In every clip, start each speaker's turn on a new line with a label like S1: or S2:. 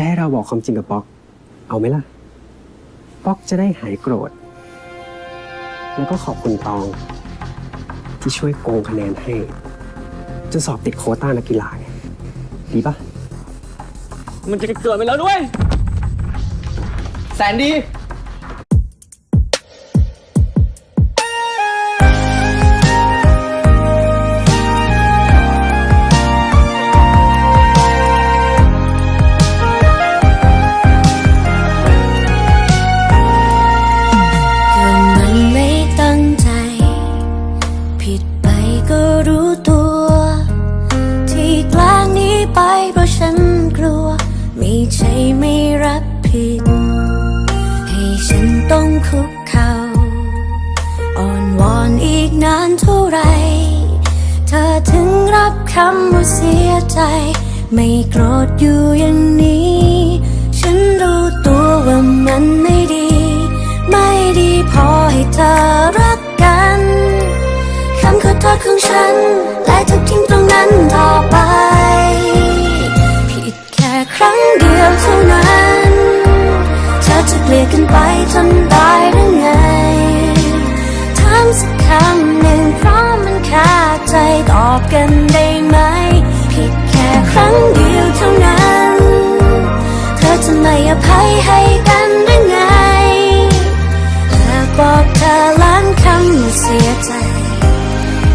S1: จะให้เราบอกความจริงกับป๊อก เอาไหมล่ะ ป๊อกจะได้หายโกรธ แล้วก็ขอบคุณตอง ที่ช่วยโกงคะแนนให้ จนสอบติดโควต้านักกีฬาไงดีปะ
S2: มันจะเกิดไปแล้วด้วย แสนดี
S3: ไปเพราะฉันกลัว ไม่ใช่ไม่รับผิด ให้ฉันต้องคุกเข่าอ่อนวอนอีกนานเท่าไรเธอถึงรับคำว่าเสียใจ ไม่โกรธอยู่อย่างนี้ ฉันรู้ตัวว่ามันไม่ดี ไม่ดีพอให้เธอรักกันคำขอโทษของฉัน และทุกทิ้งตรงนั้นต่อไป ครั้งเดียวเท่านั้น เธอจะเกลียดกันไปจนได้หรือไงถามสักคำหนึ่งเพราะมันคาใจตอบกันได้ไหม ผิดแค่ครั้งเดียวเท่านั้น เธอจะไม่อภัยให้กันหรือไงหากบอกเธอล้านคำเสียใจ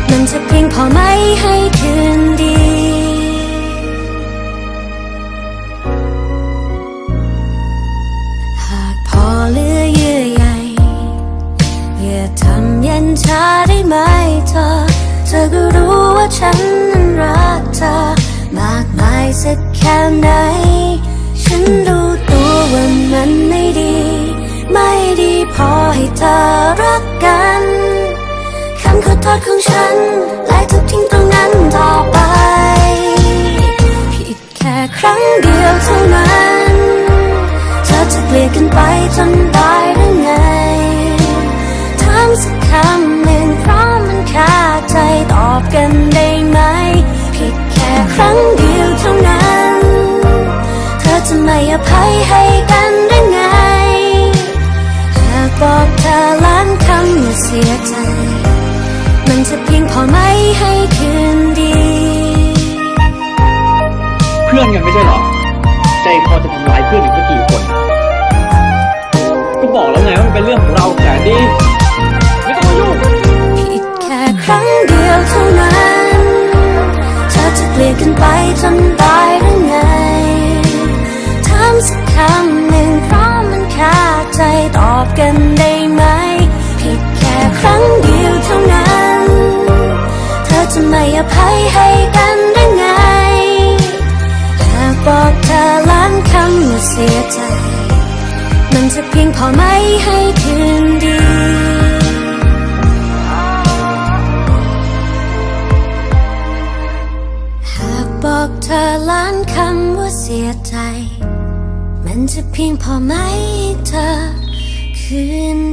S3: มันจะเพียงพอไหมให้ ทำเย็นชาได้ไหมเธอ เธอก็รู้ว่าฉันนั้นรักเธอ มากมายสักแค่ไหน ฉันรู้ตัวว่ามันไม่ดี ไม่ดีพอให้เธอรักกันคำขอโทษของฉันและทุกทิ้งตรงนั้นต่อไป ผิดแค่ครั้งเดียวเท่านั้น เธอจะเกลียดกันไปจนได้ คำหนึ่งเพราะมันคาใจตอบกันได้ไหม ผิดแค่ครั้งเดียวเท่านั้น เธอจะไม่อภัยให้กันหรือไง หากบอกเธอล้านคำว่าเสียใจ มันจะเพียงพอไหมให้คืนดี
S2: เพื่อนกันไม่ใช่เหรอ ใจคอจะทำร้ายเพื่อนอีกสักกี่คน ก็บอกแล้วไงว่ามันเป็นเรื่องของเราแสนดี
S3: กันได้ไหมผิดแค่ครั้งเดียวเท่านั้น เธอจะไม่อภัยให้กันหรือไง หากบอกเธอล้านคำว่าเสียใจ มันจะเพียงพอไหมให้คืนดีหากบอกเธอล้านคำว่าเสียใจ มันจะเพียงพอไหมเธอ คืนดี